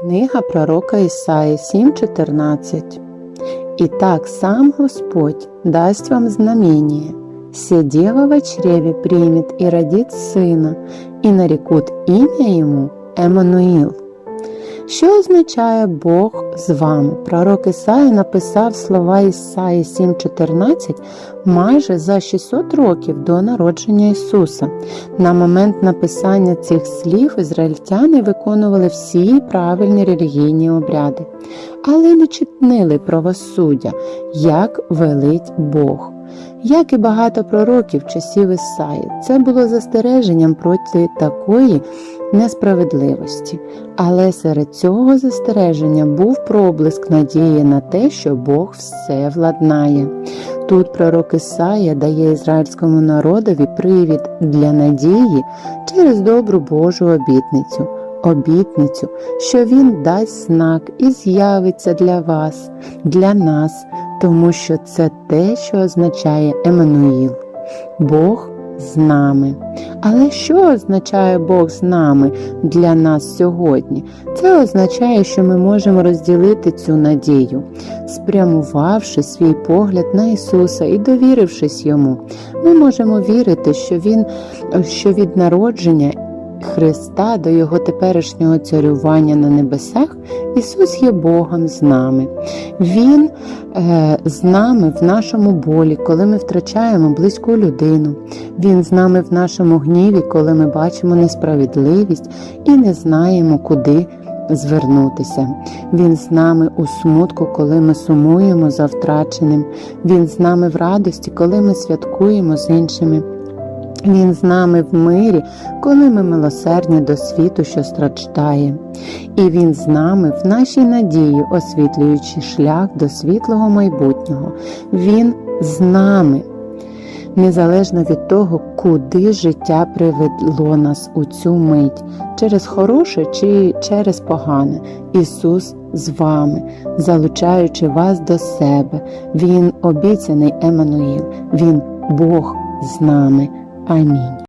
Книга пророка Ісаї 7:14 «І так сам Господь дасть вам знамение. все дева в чреве примет и родит сына, и нарекут имя ему Еммануїл». Що означає Бог з вами? Пророк Ісаї написав слова Ісаї 7:14 майже за 600 років до народження Ісуса. На момент написання цих слів ізраїльтяни виконували всі правильні релігійні обряди, але не чинили правосуддя, як велить Бог. Як і багато пророків часів Ісаї, це було застереженням проти такої несправедливості. Але серед цього застереження був проблиск надії на те, що Бог все владнає. Тут пророк Ісая дає ізраїльському народові привід для надії через добру Божу обітницю. Обітницю, що він дасть знак і з'явиться для вас, для нас, тому що це те, що означає Еммануїл. Бог з нами. Але що означає Бог з нами для нас сьогодні? Це означає, що ми можемо розділити цю надію, спрямувавши свій погляд на Ісуса і довірившись Йому. Ми можемо вірити, що Він що від народження. Христа до Його теперішнього царювання на небесах, Ісус є Богом з нами. Він е, з нами в нашому болі, коли ми втрачаємо близьку людину. Він з нами в нашому гніві, коли ми бачимо несправедливість і не знаємо, куди звернутися. Він з нами у смутку, коли ми сумуємо за втраченим. Він з нами в радості, коли ми святкуємо з іншими. Він з нами в мирі, коли ми милосердні до світу, що страждає. І Він з нами в нашій надії, освітлюючи шлях до світлого майбутнього. Він з нами, незалежно від того, куди життя привело нас у цю мить, через хороше чи через погане. Ісус з вами, залучаючи вас до себе. Він обіцяний Еммануїл, Він Бог з нами. I mean.